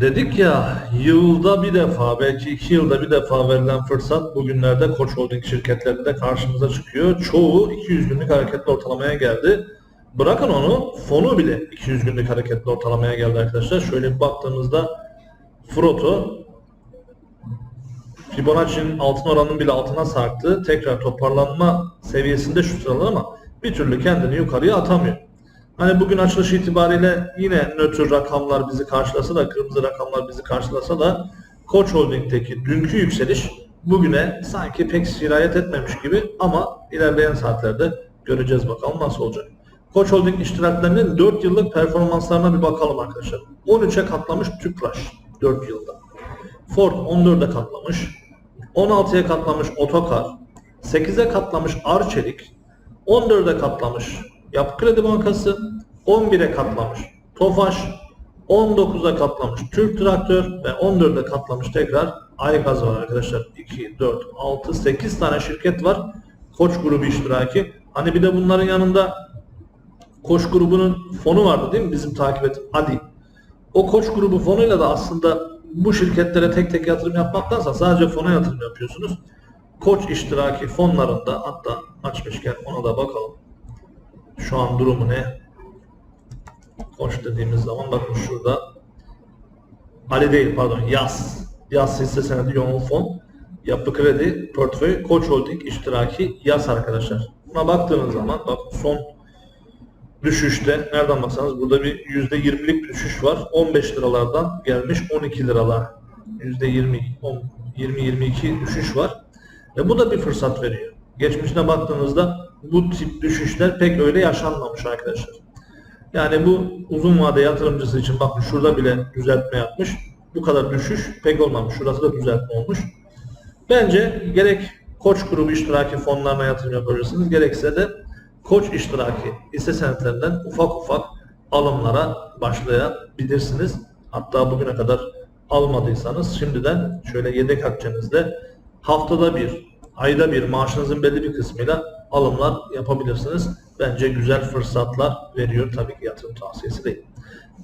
Dedik ya yılda bir defa belki iki yılda bir defa verilen fırsat bugünlerde Koç Holding şirketlerinde karşımıza çıkıyor. Çoğu 200 günlük hareketli ortalamaya geldi. Bırakın onu fonu bile 200 günlük hareketli ortalamaya geldi arkadaşlar. Şöyle bir baktığımızda Froto Fibonacci'nin altın oranının bile altına sarktı. Tekrar toparlanma seviyesinde şu sıralar ama bir türlü kendini yukarıya atamıyor. Hani bugün açılış itibariyle yine nötr rakamlar bizi karşılasa da, kırmızı rakamlar bizi karşılasa da Koç Holding'deki dünkü yükseliş bugüne sanki pek sirayet etmemiş gibi ama ilerleyen saatlerde göreceğiz bakalım nasıl olacak. Koç Holding iştiraklerinin 4 yıllık performanslarına bir bakalım arkadaşlar. 13'e katlamış Tüpraş 4 yılda. Ford 14'e katlamış. 16'ya katlamış Otokar. 8'e katlamış Arçelik. 14'e katlamış Yapı Kredi Bankası. 11'e katlamış Tofaş. 19'a katlamış Türk Traktör ve 14'e katlamış tekrar Aygaz var arkadaşlar. 2, 4, 6, 8 tane şirket var. Koç grubu iştiraki. Hani bir de bunların yanında Koç grubunun fonu vardı değil mi? Bizim takip et. Hadi. O Koç grubu fonuyla da aslında bu şirketlere tek tek yatırım yapmaktansa sadece fona yatırım yapıyorsunuz. Koç iştiraki fonlarında hatta açmışken ona da bakalım. Şu an durumu ne? Koç dediğimiz zaman bakın şurada Ali değil pardon Yas. Yas hisse senedi yoğun fon. Yapı kredi portföy Koç Holding iştiraki Yas arkadaşlar. Buna baktığınız zaman bak son düşüşte nereden baksanız burada bir %20'lik düşüş var. 15 liralardan gelmiş 12 liralar. %20 10 20-22 düşüş var. Ve bu da bir fırsat veriyor. Geçmişine baktığınızda bu tip düşüşler pek öyle yaşanmamış arkadaşlar. Yani bu uzun vade yatırımcısı için bakın şurada bile düzeltme yapmış. Bu kadar düşüş pek olmamış. Şurası da düzeltme olmuş. Bence gerek Koç grubu iştiraki fonlarına yatırım yapabilirsiniz. Gerekse de Koç iştiraki hisse senetlerinden ufak ufak alımlara başlayabilirsiniz. Hatta bugüne kadar almadıysanız şimdiden şöyle yedek akçenizde haftada bir, ayda bir maaşınızın belli bir kısmıyla alımlar yapabilirsiniz. Bence güzel fırsatlar veriyor. Tabii ki yatırım tavsiyesi değil.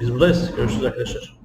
Biz buradayız. Görüşürüz arkadaşlar.